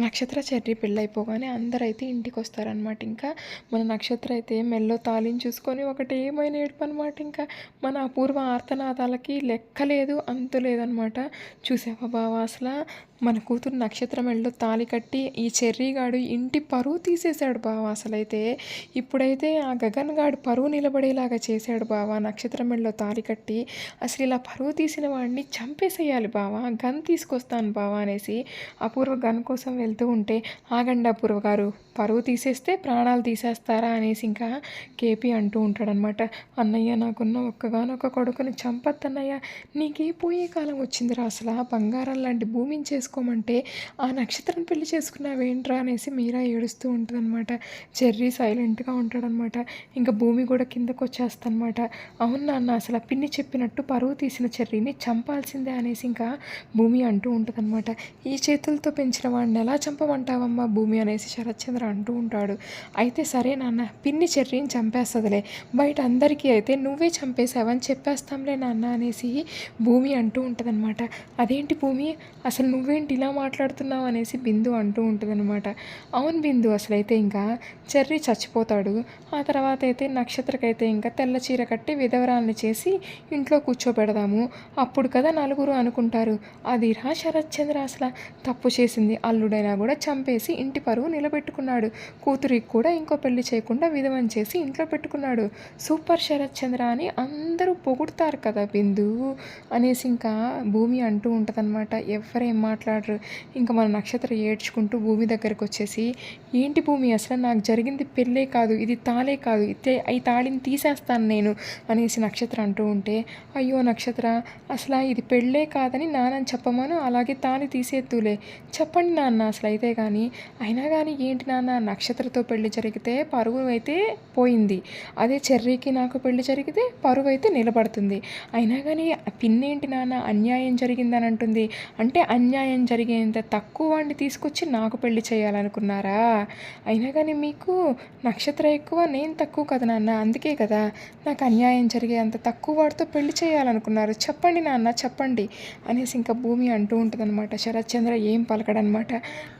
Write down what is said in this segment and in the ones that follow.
నక్షత్ర చెర్రీ పెళ్ళైపోగానే అందరైతే ఇంటికి వస్తారనమాట ఇంకా మన నక్షత్ర అయితే మెల్లో తాళిని చూసుకొని ఒకటి ఏమైనా ఏడుపు అనమాట ఇంకా మన అపూర్వ ఆర్తనాదాలకి లెక్క లేదు అంతు లేదనమాట చూసావా బావా అసలు? మన కూతురు నక్షత్రమెళ్ళలో తాలి తాళి కట్టి ఈ చెర్రీగాడు ఇంటి పరువు తీసేశాడు బావ అసలైతే. ఇప్పుడైతే ఆ గగన్ గాడు పరువు నిలబడేలాగా చేశాడు బావ నక్షత్ర తాలి తాళి కట్టి. అసలు ఇలా పరువు తీసిన వాడిని చంపేసేయాలి బావ గన్ తీసుకొస్తాను బావ అనేసి అపూర్వ గన్ కోసం వెళ్తూ ఉంటే ఆగండి అపూర్వ గారు పరువు తీసేస్తే ప్రాణాలు తీసేస్తారా? అనేసి ఇంకా కేపీ అంటూ ఉంటాడనమాట అన్నయ్య నాకున్న ఒక్కగానొక్క కొడుకుని చంపత్తన్నయ్య నీకే పోయే కాలం వచ్చిందిరా అసలు బంగారం లాంటి భూమిని చేసుకోమంటే ఆ నక్షత్రం పెళ్ళి చేసుకున్నావేంట్రా అనేసి మీరా ఏడుస్తూ ఉంటుందన్నమాట. చెర్రీ సైలెంట్గా ఉంటాడనమాట ఇంకా భూమి కూడా కిందకు వచ్చేస్తనమాట అవును నాన్న అసలు పిన్ని చెప్పినట్టు పరువు తీసిన చెర్రీని చంపాల్సిందే అనేసి ఇంకా భూమి అంటూ ఉంటుందన్నమాట. ఈ చేతులతో పెంచిన వాడిని ఎలా చంపమంటావమ్మా భూమి అనేసి శరత్చంద్ర అంటూ ఉంటాడు. అయితే సరే నాన్న పిన్ని చెర్రీని చంపేస్తుందిలే. బయట అందరికీ అయితే నువ్వే చంపేశావని చెప్పేస్తాంలే నాన్న అనేసి భూమి అంటూ ఉంటుందన్నమాట. అదేంటి భూమి? అసలు నువ్వేంటి ఇలా మాట్లాడుతున్నావు అనేసి బిందు అంటూ ఉంటుందన్నమాట. అవును బిందు అసలైతే ఇంకా చెర్రీ చచ్చిపోతాడు. ఆ తర్వాత అయితే నక్షత్రకైతే ఇంకా తెల్ల చీర కట్టి విధవరాల్ని చేసి ఇంట్లో కూర్చోబెడదాము. అప్పుడు కదా నలుగురు అనుకుంటారు. అది రా శరత్చంద్ర అసలు. తప్పు చేసింది అల్లుడైనా కూడా చంపేసి ఇంటి పరువు నిలబెట్టుకున్నాడు. కూతురికి కూడా ఇంకో పెళ్ళి చేయకుండా విధవని చేసి ఇంట్లో పెట్టుకున్నాడు. సూపర్ శరత్చంద్ర అని అందరూ పొగుడతారు కదా బిందు అనేసి ఇంకా భూమి అంటూ ఉంటుందన్నమాట. ఎవరేం మాట్లాడరు. ఇంకా మన నక్షత్రం ఏడ్చుకుంటూ భూమి దగ్గరకు వచ్చేసి ఏంటి భూమి? అసలు నాకు జరిగింది పెళ్ళే కాదు ఇది తాళే కాదు ఇతే ఈ తాళిని తీసేస్తాను నేను అనేసి నక్షత్రం అంటూ ఉంటే అయ్యో నక్షత్ర అసలు ఇది పెళ్ళే కాదని నానని చెప్పమను అలాగే తాళి తీసేద్దులే. చెప్పండి నాన్న అసలు అయితే కానీ అయినా కానీ ఏంటి నాన్న నక్షత్రతో పెళ్ళి జరిగితే పరువు అయితే పోయింది. అదే చెర్రీకి నాకు పెళ్ళి జరిగితే పరువు అయితే నిలబడుతుంది. అయినా కానీ పిన్నేంటి నాన్న అన్యాయం జరిగిందని అంటుంది అంటే అన్యాయం జరిగేంత తక్కువ వాడిని తీసుకొచ్చి నాకు పెళ్ళి చేయాలనుకున్నారా? అయినా కానీ మీకు నక్షత్రం ఎక్కువ నేను తక్కువ కదా నాన్న. అందుకే కదా నాకు అన్యాయం జరిగే అంత తక్కువ వాడితో పెళ్ళి చేయాలనుకున్నారు. చెప్పండి నాన్న చెప్పండి అనేసి ఇంకా భూమి అంటూ ఉంటుందన్నమాట. శరత్చంద్ర ఏం పలకడనమాట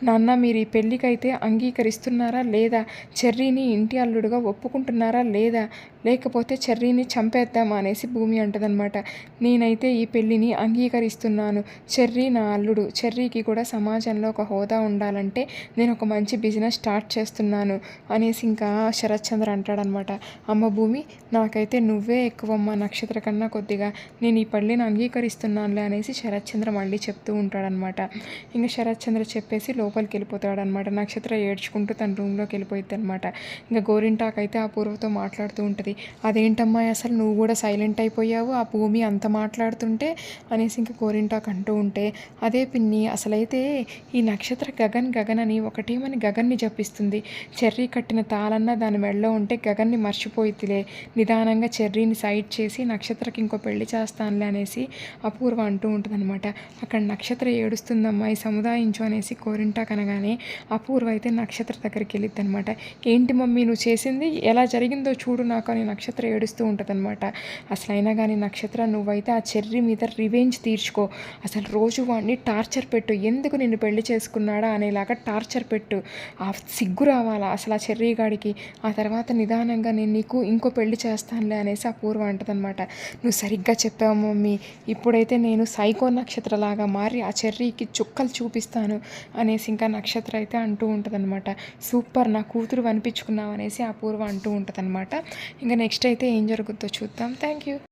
నాన్న మీరు ఈ పెళ్ళికైతే అంగీకరిస్తున్నారా లేదా? చెర్రీని ఇంటి అల్లుడుగా ఒప్పుకుంటున్నారా లేదా? లేకపోతే చెర్రీని చంపేద్దామా అనేసి భూమి అంటదనమాట నేనైతే ఈ పెళ్ళిని అంగీకరిస్తున్నాను. చెర్రీ నా అల్లుడు. చెర్రీకి కూడా సమాజంలో ఒక హోదా ఉండాలంటే నేను ఒక మంచి బిజినెస్ స్టార్ట్ చేస్తున్నాను అనేసి ఇంకా శరత్చంద్ర అంటాడనమాట. అమ్మ భూమి నాకైతే నువ్వే ఎక్కువమ్మ నక్షత్ర కన్నా కొద్దిగా నేను ఈ పళ్ళిని అంగీకరిస్తున్నానులే అనేసి శరత్చంద్ర మళ్ళీ చెప్తూ ఉంటాడనమాట. ఇంకా శరత్చంద్ర చెప్పేసి లోపలికి వెళ్ళిపోతాడనమాట. నక్షత్ర ఏడ్చుకుంటూ తన రూమ్లోకి వెళ్ళిపోయింది అనమాట ఇంకా గోరింటాక్ అయితే ఆ పూర్వతో మాట్లాడుతూ ఉంటుంది. అదేంటమ్మా అసలు నువ్వు కూడా సైలెంట్ అయిపోయావు? ఆ భూమి అంత మాట్లాడుతుంటే? అనేసి ఇంకా గోరింటాక్ అంటూ ఉంటే అదే పిన్ని అసలైతే ఈ నక్షత్ర గగన్ గగన్ అని ఒకటేమని గగన్ని జపిస్తుంది. చెర్రీ కట్టిన తాళన్న దాని మెడలో ఉంటే గగన్ని మర్చిపోయిద్దిలే నిదానంగా చెర్రీని సైడ్ చేసి నక్షత్రకి ఇంకో పెళ్ళి చేస్తానులే అనేసి అపూర్వ అంటూ ఉంటుందన్నమాట. అక్కడ నక్షత్ర ఏడుస్తుందమ్మా ఈ సముదాయించు అనేసి కోరింటా కనగానే అపూర్వ అయితే నక్షత్ర దగ్గరికి వెళ్ళిద్ది అనమాట ఏంటి మమ్మీ నువ్వు చేసింది? ఎలా జరిగిందో చూడు నాకు అని నక్షత్ర ఏడుస్తూ ఉంటుందన్నమాట. అసలైనా కానీ నక్షత్ర నువ్వైతే ఆ చెర్రీ మీద రివెంజ్ తీర్చుకో. అసలు రోజు వాడిని టార్చర్ పెట్టు ఎందుకు నిన్ను పెళ్ళి చేసుకున్నాడా అనేలాగా టార్చర్ పెట్టు. ఆ సిగ్గు రావాలా అసలు ఆ చెర్రీగాడికి? ఆ తర్వాత నిదానంగా నేను నీకు ఇంకో పెళ్ళి చేస్తానులే అనేసి ఆ పూర్వ అంటదనమాట. నువ్వు సరిగ్గా చెప్పావు మమ్మీ. ఇప్పుడైతే నేను సైకో నక్షత్రలాగా మారి ఆ చెర్రీకి చుక్కలు చూపిస్తాను అనేసి ఇంకా నక్షత్ర అయితే అంటూ ఉంటుందన్నమాట సూపర్ నా కూతురు అనిపించుకున్నావు అనేసి ఆ పూర్వ అంటూ ఉంటుందన్నమాట ఇంకా నెక్స్ట్ అయితే ఏం జరుగుతుందో చూద్దాం. Thank you.